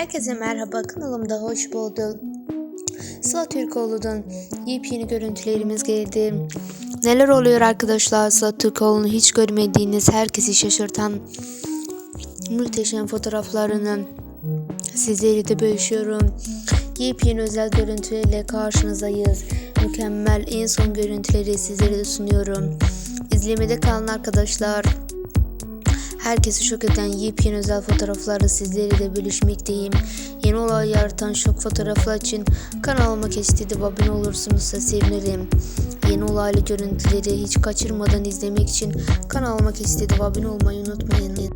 Herkese merhaba kanalımda hoş bulduk. Sıla Türkoğlu'dan yepyeni görüntülerimiz geldi. Neler oluyor arkadaşlar Sıla Türkoğlu'nu hiç görmediğiniz herkesi şaşırtan muhteşem fotoğraflarını sizleri de bölüşüyorum. Yepyeni özel görüntülerle karşınızdayız. Mükemmel en son görüntüleri sizlere de sunuyorum. İzlemede kalın arkadaşlar. Herkesi şok eden yepyeni özel fotoğraflarla sizleri de bölüşmekteyim. Yeni olay yaratan şok fotoğraflar için kanalıma keşfedip abone olursunuz da sevinirim. Yeni olaylı görüntüleri hiç kaçırmadan izlemek için kanalıma keşfedip abone olmayı unutmayın.